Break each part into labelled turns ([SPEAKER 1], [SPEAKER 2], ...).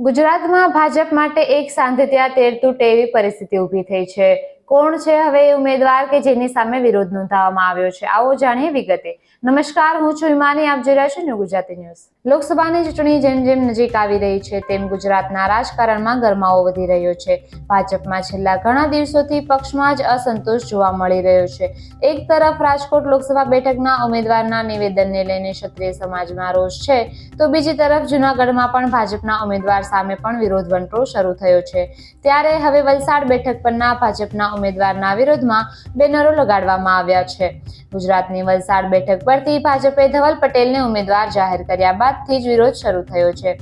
[SPEAKER 1] ગુજરાતમાં ભાજપ માટે એક સાંધે ત્યાં તેર તૂટે એવી પરિસ્થિતિ ઊભી થઈ છે. કોણ છે હવે ઉમેદવાર કે જેની સામે વિરોધ નોંધાવવામાં આવ્યો છે? આવો જાણીએ વિગતે. નમસ્કાર, હું છું હિમાની આપ જોઈ રહ્યા છો ન્યૂ ગુજરાતી ન્યૂઝ. લોકસભાની ચૂંટણી જેમ જેમ નજીક આવી રહી છે, તેમ ગુજરાતના રાજકારણમાં ગરમાવો વધી રહ્યો છે. ભાજપમાં છેલ્લા ઘણા દિવસોથી પક્ષમાં જ અસંતોષ જોવા મળી રહ્યો છે. એક તરફ રાજકોટ લોકસભા બેઠકના ઉમેદવારના નિવેદનને લઈને ક્ષત્રિય સમાજમાં રોષ છે, તો બીજી તરફ જૂનાગઢમાં પણ ભાજપના ઉમેદવાર સામે પણ વિરોધ વંટોળ શરૂ થયો છે. ત્યારે હવે વલસાડ બેઠક પરના ભાજપના ઉમેદવારના વિરોધમાં બેનરો લગાડવામાં આવ્યા છે. ગુજરાતની વલસાડ બેઠક પરથી ભાજપે ધવલ પટેલને ઉમેદવાર જાહેર કર્યા બાદથી જ વિરોધ શરૂ થયો છે.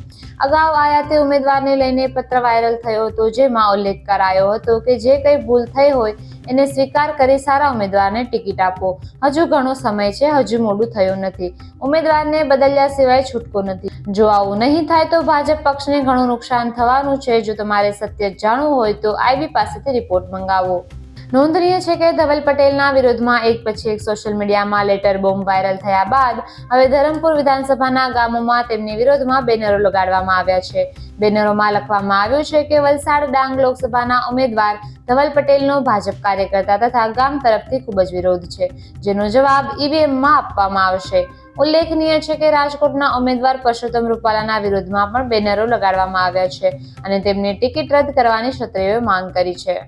[SPEAKER 1] અગાઉ આયાતે ઉમેદવારને લઈને પત્ર વાયરલ થયો હતો, જેમાં ઉલ્લેખ કરાયો હતો કે જે કંઈ ભૂલ થઈ હોય એને સ્વીકાર કરી સારા ઉમેદવારને ટિકિટ આપો. હજુ ઘણો સમય છે, હજુ મોડું થયું નથી. ઉમેદવારને બદલ્યા સિવાય છૂટકો નથી. જો આવું નહીં થાય તો ભાજપ પક્ષને ઘણું નુકસાન થવાનું છે. જો તમારે સત્ય જાણવું હોય તો આઈબી પાસેથી રિપોર્ટ મંગાવો. નોંધનીય છે કે ધવલ પટેલના વિરોધમાં એક પછી એક સોશિયલ મીડિયામાં લેટર બોમ્બ વાયરલ થયા બાદ હવે ધરમપુર વિધાનસભાના ગામોમાં તેમની વિરોધમાં બેનરો લગાડવામાં આવ્યા છે. બેનરોમાં લખવામાં આવ્યું છે કે વલસાડ ડાંગ લોકસભાના ઉમેદવાર ધવલ પટેલનો ભાજપ કાર્યકર્તા તથા ગામ તરફથી ખૂબ જ વિરોધ છે, જેનો જવાબ ઈવીએમમાં આપવામાં આવશે. ઉલ્લેખનીય છે કે રાજકોટના ઉમેદવાર પરસોત્તમ રૂપાલાના વિરોધમાં પણ બેનરો લગાડવામાં આવ્યા છે અને તેમની ટિકિટ રદ કરવાની ક્ષત્રિયોએ માંગ કરી છે.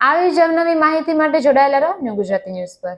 [SPEAKER 1] આવી જ અવનવી માહિતી માટે જોડાયેલા રહો ન્યૂ ગુજરાતી ન્યૂઝ પર.